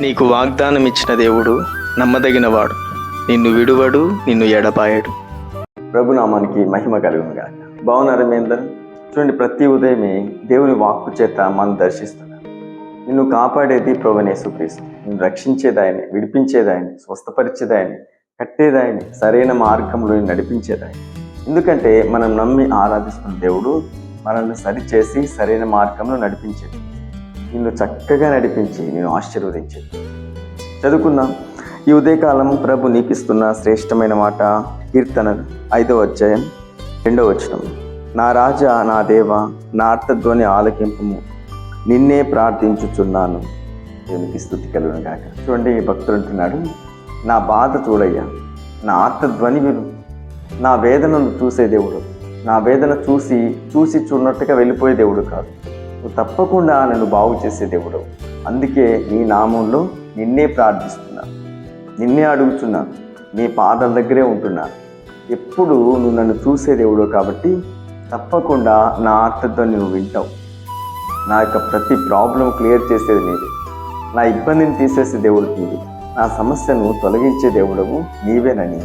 నీకు వాగ్దానం ఇచ్చిన దేవుడు నమ్మదగినవాడు. నిన్ను విడువడు నిన్ను ఎడపాయడు ప్రభునామానికి మహిమ కలుగును గాక. బాగున్నారు మీ అందరూ? చూడండి ప్రతి ఉదయమే దేవుని వాక్కు చేత మనం దర్శిస్తున్నాం. నిన్ను కాపాడేది ప్రభునేసుక్రీస్తు నిన్ను రక్షించేదాయని విడిపించేదాయని స్వస్థపరిచేదాయని కట్టేదాయని సరైన మార్గంలో నడిపించేదాయని. ఎందుకంటే మనం నమ్మి ఆరాధిస్తున్న దేవుడు మనల్ని సరిచేసి సరైన మార్గంలో నడిపించేది. నిన్ను చక్కగా నడిపించి నేను ఆశీర్వదించేది చదువుకుందాం. ఈ ఉదయకాలం ప్రభు నీకిస్తున్న శ్రేష్టమైన మాట కీర్తనలు ఐదవ అధ్యాయం రెండవ వచనం. నా రాజా నా దేవ నా అర్థధ్వని ఆలకింపము. నిన్నే ప్రార్థించుచున్నాను. దేవునికి స్థుతి కలుగును కాక చూడండి ఈ అంటున్నాడు నా బాధ చూడయ్యా. నా ఆర్తధ్వని విను. నా వేదనను చూసే దేవుడు. నా వేదన చూసి చూసి చూడనట్టుగా వెళ్ళిపోయే దేవుడు కాదు. నువ్వు తప్పకుండా నన్ను బాగు చేసే దేవుడు. అందుకే నీ నామంలో నిన్నే ప్రార్థిస్తున్నాను నిన్నే అడుగుతున్నా. నీ పాదాల దగ్గరే ఉంటున్నా. ఎప్పుడు నువ్వు నన్ను చూసే దేవుడు కాబట్టి తప్పకుండా నా ఆర్తతో నువ్వు వింటావు. నా యొక్క ప్రతి ప్రాబ్లం క్లియర్ చేసేది నీది. నా ఇబ్బందిని తీసేసే దేవుడు నీది. నా సమస్యను తొలగించే దేవుడవు నీవేనని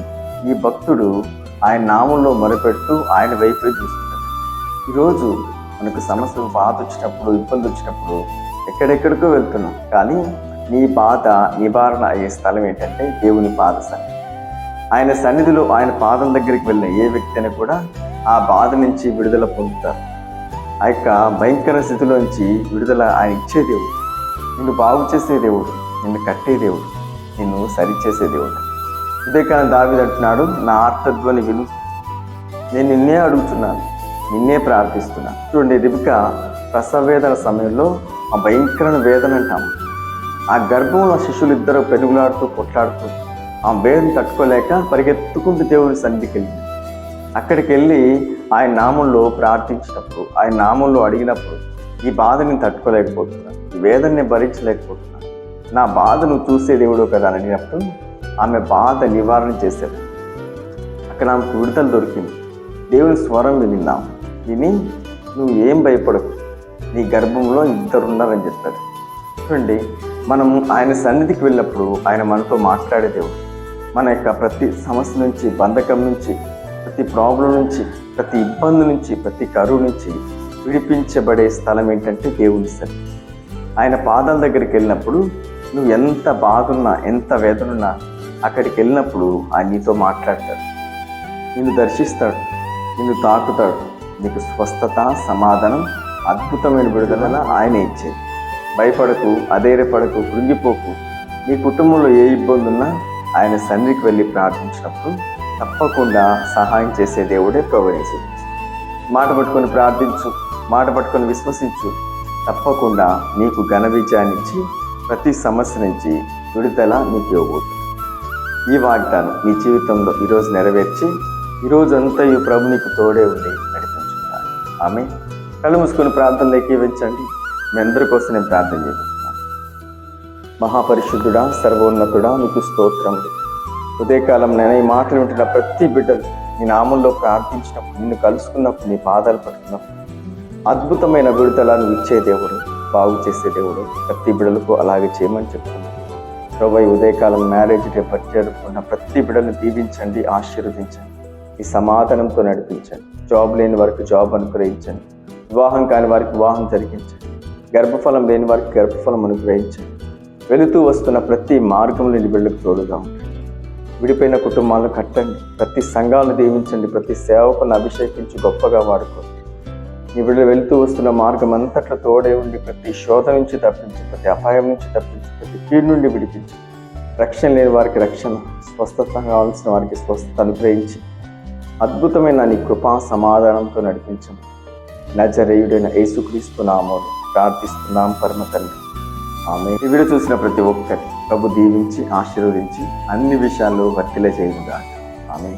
ఈ భక్తుడు ఆయన నామంలో మొరపెడుతూ ఆయన వైపే చూస్తున్నాడు. ఈరోజు మనకు సమస్యలు బాధ వచ్చినప్పుడు ఇబ్బంది వచ్చినప్పుడు ఎక్కడెక్కడికో వెళ్తున్నాం. కానీ నీ బాధ నివారణ అయ్యే స్థలం ఏంటంటే దేవుని పాద సన్నిధి. ఆయన సన్నిధిలో ఆయన పాదం దగ్గరికి వెళ్ళిన ఏ వ్యక్తి అయినా కూడా ఆ బాధ నుంచి విడుదల పొందుతారు. ఆ యొక్క భయంకర స్థితిలోంచి విడుదల ఆయన ఇచ్చే దేవుడు. నిన్ను బాగు చేసే దేవుడు నిన్ను కట్టే దేవుడు నిన్ను సరిచేసే దేవుడు. కానీ దావిది అంటున్నాడు నా ఆర్తధ్వని విను. నేను నిన్నే అడుగుతున్నాను. నిన్నే ప్రార్థిస్తున్నాను చూడండి రిబిక ప్రసవ వేదన సమయంలో ఆ భయంకరమైన వేదన అంటాం. ఆ గర్భంలో శిష్యులు ఇద్దరు పెరుగులాడుతూ కొట్లాడుతూ ఆ వేదన తట్టుకోలేక పరిగెత్తుకుంటూ దేవుని సన్నిధికి వెళ్ళింది. అక్కడికి వెళ్ళి ఆయన నామంలో ప్రార్థించినప్పుడు ఆయన నామంలో అడిగినప్పుడు ఈ బాధ నేను తట్టుకోలేకపోతున్నాను. ఈ వేదనని భరించలేకపోతున్నాను. నా బాధ నువ్వు చూసే దేవుడు కదా అని అడిగినప్పుడు ఆమె బాధ నివారణ చేశాడు అక్కడ ఆమెకు విడుదల దొరికింది. దేవుని స్వరం వినిందాము విని నువ్వు ఏం భయపడకు. నీ గర్భంలో ఇద్దరు ఉన్నారని చెప్పారు చూడండి మనం ఆయన సన్నిధికి వెళ్ళినప్పుడు ఆయన మనతో మాట్లాడే దేవుడు. మన యొక్క ప్రతి సమస్య నుంచి బంధకం నుంచి ప్రతి ప్రాబ్లం నుంచి ప్రతి ఇబ్బంది నుంచి ప్రతి కరువు నుంచి విడిపించబడే స్థలం ఏంటంటే దేవుని సన్నిధి. ఆయన పాదాల దగ్గరికి వెళ్ళినప్పుడు నువ్వు ఎంత బాధున్నా ఎంత వేదనున్నా అక్కడికి వెళ్ళినప్పుడు ఆయన నీతో మాట్లాడతాడు. నిన్ను దర్శిస్తాడు. నిన్ను తాకుతాడు. నీకు స్వస్థత సమాధానం అద్భుతమైన విడుదల ఆయన ఇచ్చేది. భయపడకు అధైర్యపడకు కృంగిపోకు. నీ కుటుంబంలో ఏ ఇబ్బంది ఉన్నా ఆయన సన్నిధికి వెళ్ళి ప్రార్థించినప్పుడు తప్పకుండా సహాయం చేసే దేవుడే ప్రవహించు మాట పట్టుకొని ప్రార్థించు మాట పట్టుకొని విశ్వసించు. తప్పకుండా నీకు ఘన విజయాన్ని ఇచ్చి ప్రతి సమస్య నుంచి విడుదల నీకు ఇవ్వబోతుంది ఈ వాగ్దానం నీ జీవితంలో ఈరోజు నెరవేర్చి ఈరోజు అంతా ఈ ప్రభు నీకు తోడే ఉండి ఆమె కళ్ళు మూసుకొని ప్రార్థనలు ఎక్కివించండి మీ అందరి కోసం నేను ప్రార్థన చేస్తున్నాను. మహాపరిశుద్ధుడా సర్వోన్నతుడా నీకు స్తోత్రం. ఉదయకాలం నేను ఈ మాటలు వింటున్న ప్రతి బిడ్డలు నీ నామంలో ప్రార్థించినప్పుడు నిన్ను కలుసుకున్నప్పుడు నీ పాదాలు పడుతున్నప్పుడు అద్భుతమైన విడుదల నువ్వు ఇచ్చే దేవుడు బాగు చేసే దేవుడు ప్రతి బిడ్డలకు అలాగే చేయమని చెప్తున్నాను. ప్రభు ఉదయకాలం మ్యారేజ్ డే బర్త్ జరుపుకున్న ప్రతి బిడ్డను దీవించండి ఆశీర్వదించండి. ఈ సమాధానంతో నడిపించండి. జాబ్ లేని వారికి జాబ్ అనుగ్రహించండి. వివాహం కాని వారికి వివాహం జరిగించండి. గర్భఫలం లేని వారికి గర్భఫలం అనుగ్రహించండి. వెళుతూ వస్తున్న ప్రతి మార్గంలో నీ తోడుగా విడిపోయిన కుటుంబాలను కట్టండి. ప్రతి సంఘాలను దీవించండి. ప్రతి సేవకులను అభిషేకించి గొప్పగా వాడుకోండి. నీ బిడ్డలు వెళుతూ వస్తున్న మార్గం అంతట్లో తోడే ఉండి ప్రతి శోధ నుంచి తప్పించి ప్రతి అపాయం నుంచి తప్పించి ప్రతి కీడు నుండి విడిపించి రక్షణ లేని వారికి రక్షణ స్వస్థత కావాల్సిన వారికి స్వస్థత అనుగ్రహించి అద్భుతమైన నీ కృపా సమాధానంతో నడిపించం నజరేయుడైన యేసుక్రీస్తు నామోను ప్రార్థిస్తున్నాం పరమ తండ్రి. ఆమె ఈ వీడియో చూసిన ప్రతి ఒక్కరి ప్రభు దీవించి ఆశీర్వదించి అన్ని విషయాల్లో వర్తిల చేయముగా ఆమె